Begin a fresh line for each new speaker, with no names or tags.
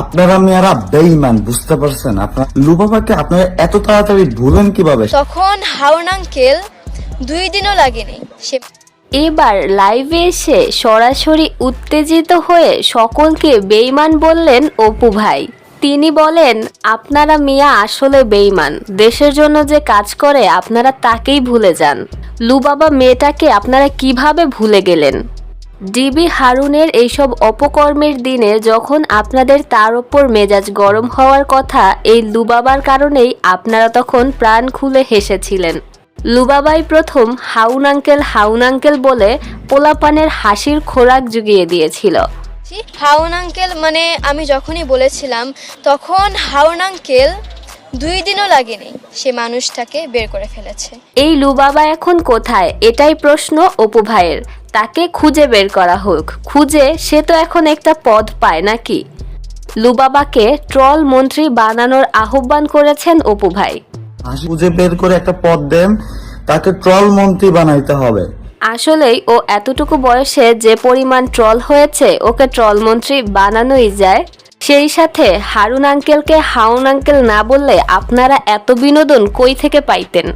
আপনারা মেয়েরা বেইমান বুঝতে পারছেন? আপনার লুবাবাকে আপনারা এত তাড়াতাড়ি ভুলেন কীভাবে?
তখন হাউন আঙ্কেল দুই দিনও লাগেনি। সে
এবার লাইভে এসে সরাসরি উত্তেজিত হয়ে সকলকে বেইমান বললেন অপু ভাই। তিনি বলেন আপনারা মিয়া আসলে বেইমান দেশের জন্য যে কাজ করে আপনারা তাকেই ভুলে যান। লুবাবা মেয়েটাকে আপনারা কীভাবে ভুলে গেলেন? ডিবি হারুনের এইসব অপকর্মের দিনে যখন আপনাদের তার ওপর মেজাজ গরম হওয়ার কথা এই লুবাবার কারণেই আপনারা তখন প্রাণ খুলে হেসেছিলেন। লুবাবাই প্রথম হাউন আঙ্কেল হাউন আঙ্কেল বলে পোলাপানের হাসির খোরাক জুগিয়ে দিয়েছিল।
হাউন আঙ্কেল মানে আমি যখনই বলেছিলাম তখন হাউন আঙ্কেল দুই দিনও লাগেনি সে মানুষটাকে বের করে ফেলেছে।
এই লুবাবা এখন কোথায়? এটাই প্রশ্ন অপু ভাইয়ের। তাকে খুঁজে বের করা হোক। খুঁজে সে তো এখন একটা পদ পায় নাকি? লুবাবাকে ট্রল মন্ত্রী বানানোর আহ্বান করেছেন অপু ভাই।
খুঁজে বের করে একটা পদ দেন তাকে ট্রল মন্ত্রী বানাইতে হবে।
আসলেই ও এতটুকু বয়সে যে পরিমাণ ট্রল হয়েছে ওকে ট্রল মন্ত্রী বানানোই যায়। সেই সাথে হারুন আঙ্কেলকে হাউন আঙ্কেল না বললে আপনারা এত বিনোদন কই থেকে পাইতেন?